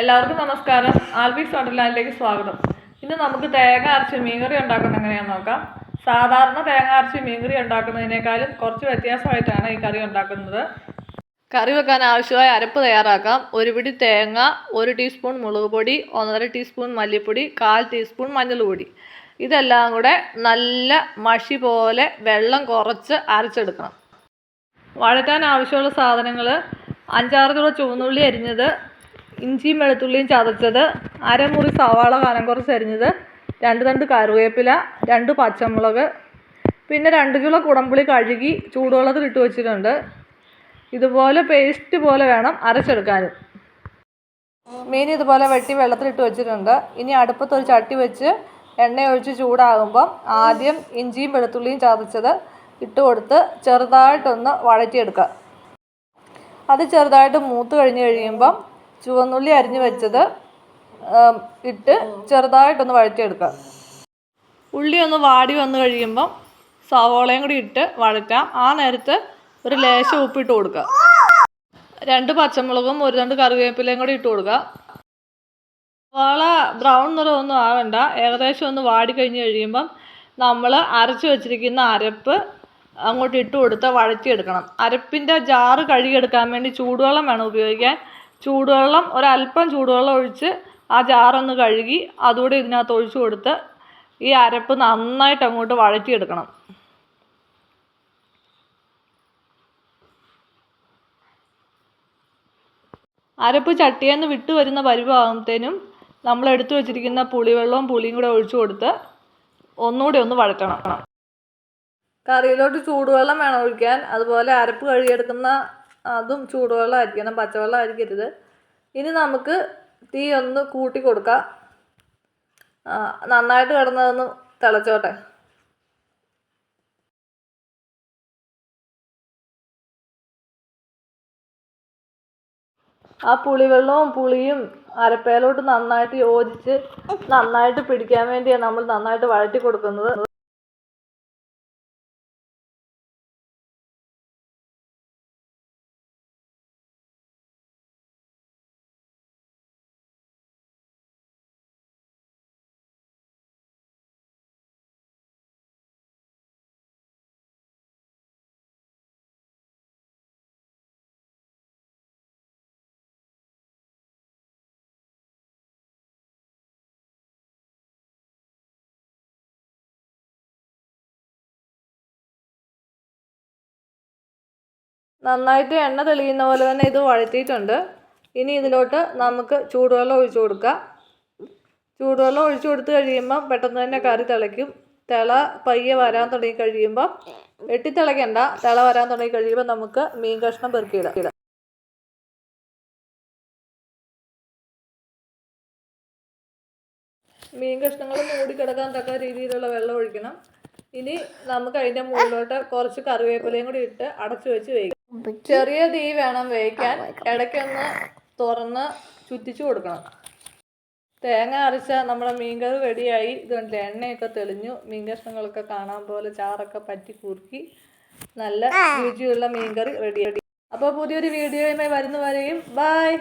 എല്ലാവർക്കും നമസ്കാരം. ആൽബിക്സ് വണ്ടർലാൻഡിലേക്ക് സ്വാഗതം. ഇന്ന് നമുക്ക് തേങ്ങ അരച്ച് മീൻകറി ഉണ്ടാക്കുന്നത് എങ്ങനെയാണെന്ന് നോക്കാം. സാധാരണ തേങ്ങ അരച്ച് മീൻകറി ഉണ്ടാക്കുന്നതിനേക്കാളും കുറച്ച് വ്യത്യാസമായിട്ടാണ് ഈ കറി ഉണ്ടാക്കുന്നത്. കറി വെക്കാൻ ആവശ്യമായ അരപ്പ് തയ്യാറാക്കാം. ഒരു പിടി തേങ്ങ ഒരു ടീസ്പൂൺ മുളക് പൊടി ഒന്നര ടീസ്പൂൺ മല്ലിപ്പൊടി കാൽ ടീസ്പൂൺ മഞ്ഞൾപ്പൊടി. ഇതെല്ലാം കൂടെ നല്ല മഷി പോലെ വെള്ളം കുറച്ച് അരച്ചെടുക്കണം. വഴറ്റാൻ ആവശ്യമുള്ള സാധനങ്ങൾ അഞ്ചാറ് കിലോ ചുവന്നുള്ളി അരിഞ്ഞത് ഇഞ്ചിയും വെളുത്തുള്ളിയും ചതച്ചത് അരമുറി സവാള കനം കുറച്ച് അരിഞ്ഞത് രണ്ട് തണ്ട് കറിവേപ്പില രണ്ട് പച്ചമുളക് പിന്നെ രണ്ട് കിലോ കുടംപുളി കഴുകി ചൂടുവെള്ളത്തിൽ ഇട്ട് വെച്ചിട്ടുണ്ട്. ഇതുപോലെ പേസ്റ്റ് പോലെ വേണം അരച്ചെടുക്കാൻ മീൻ ഇതുപോലെ വെട്ടി വെള്ളത്തിലിട്ട് വെച്ചിട്ടുണ്ട്. ഇനി അടുപ്പത്ത് ഒരു ചട്ടി വെച്ച് എണ്ണ ഒഴിച്ച് ചൂടാകുമ്പം ആദ്യം ഇഞ്ചിയും വെളുത്തുള്ളിയും ചതച്ചത് ഇട്ട് കൊടുത്ത് ചെറുതായിട്ടൊന്ന് വഴറ്റിയെടുക്കുക. അത് ചെറുതായിട്ട് മൂത്ത് കഴിഞ്ഞ് കഴിയുമ്പം ചുവന്നുള്ളി അരിഞ്ഞു വെച്ചത് ഇട്ട് ചെറുതായിട്ടൊന്ന് വഴറ്റിയെടുക്കുക. ഉള്ളി ഒന്ന് വാടി വന്നു കഴിയുമ്പം സവോളയും കൂടി ഇട്ട് വഴറ്റാം. ആ നേരത്ത് ഒരു ലേശം ഉപ്പിട്ട് കൊടുക്കുക. രണ്ട് പച്ചമുളകും ഒരു രണ്ട് കറിവേപ്പിലയും കൂടി ഇട്ട് കൊടുക്കുക. സവാള ബ്രൗൺ നിറമൊന്നും ആവണ്ട. ഏകദേശം ഒന്ന് വാടി കഴിഞ്ഞ് കഴിയുമ്പം നമ്മൾ അരച്ച് വെച്ചിരിക്കുന്ന അരപ്പ് അങ്ങോട്ട് ഇട്ട് കൊടുത്ത് വഴറ്റിയെടുക്കണം. അരപ്പിന്റെ ജാറ് കഴുകിയെടുക്കാൻ വേണ്ടി ചൂടുവെള്ളം വേണം ഉപയോഗിക്കാൻ. ചൂടുവെള്ളം ഒരല്പം ചൂടുവെള്ളം ഒഴിച്ച് ആ ജാറൊന്ന് കഴുകി അതുകൂടി ഇതിനകത്ത് ഒഴിച്ചു കൊടുത്ത് ഈ അരപ്പ് നന്നായിട്ട് അങ്ങോട്ട് വഴറ്റിയെടുക്കണം. അരപ്പ് ചട്ടിയിൽ നിന്ന് വിട്ടു വരുന്ന പരിഭാഗത്തേനും നമ്മൾ എടുത്തു വെച്ചിരിക്കുന്ന പുളിവെള്ളവും പുളിയും കൂടെ ഒഴിച്ചു കൊടുത്ത് ഒന്നുകൂടി ഒന്ന് വഴറ്റണം. കറിയിലോട്ട് ചൂടുവെള്ളം വേണം ഒഴിക്കാൻ. അതുപോലെ അരപ്പ് കഴുകിയെടുക്കുന്ന അതും ചൂടുവെള്ളം ആയിരിക്കണം പച്ചവെള്ളം ആയിരിക്കരുത് ഇനി നമുക്ക് തീ ഒന്ന് കൂട്ടി കൊടുക്കാം. നന്നായിട്ട് കിടന്നതൊന്ന് തിളച്ചോട്ടെ. ആ പുളിവെള്ളവും പുളിയും അരപ്പയിലോട്ട് നന്നായിട്ട് യോജിച്ച് നന്നായിട്ട് പിടിക്കാൻ വേണ്ടിയാണ് നമ്മൾ നന്നായിട്ട് വഴറ്റി കൊടുക്കുന്നത്. നന്നായിട്ട് എണ്ണ തെളിയുന്ന പോലെ തന്നെ ഇത് വഴറ്റിയിട്ടുണ്ട്. ഇനി ഇതിലോട്ട് നമുക്ക് ചൂടുവെള്ളം ഒഴിച്ചു കൊടുക്കാം. ചൂടുവെള്ളം ഒഴിച്ചു കൊടുത്ത് കഴിയുമ്പം പെട്ടെന്ന് തന്നെ കറി തിളയ്ക്കും. തിള പയ്യെ വരാൻ തുടങ്ങി കഴിയുമ്പോൾ വെട്ടിത്തിളയ്ക്കണ്ട തിള വരാൻ തുടങ്ങി കഴിയുമ്പോൾ നമുക്ക് മീൻ കഷ്ണം പെറുക്കിയിടാം. മീൻ കഷ്ണങ്ങൾ മൂടിക്കിടക്കാൻ തക്ക രീതിയിലുള്ള വെള്ളം ഒഴിക്കണം. ഇനി നമുക്ക് അതിന്റെ മുകളിലോട്ട് കുറച്ച് കറിവേപ്പിലയും കൂടി ഇട്ട് അടച്ചു വെച്ച് വേവിക്കാം. ചെറിയ തീ വേണം വേവിക്കാൻ. ഇടയ്ക്കൊന്ന് തുറന്ന് ചുറ്റിച്ചു കൊടുക്കണം. തേങ്ങ അരച്ച നമ്മുടെ മീൻകറി റെഡിയായി. ഇതുകൊണ്ട് എണ്ണയൊക്കെ തെളിഞ്ഞു. മീൻ കഷ്ണങ്ങളൊക്കെ കാണാൻ പോലെ ചാറൊക്കെ പറ്റി കുറുക്കി. നല്ല രുചിയുള്ള മീൻകറി റെഡിയായി അപ്പോൾ പുതിയൊരു വീഡിയോയുമായി വരുന്നവരെയും ബൈ.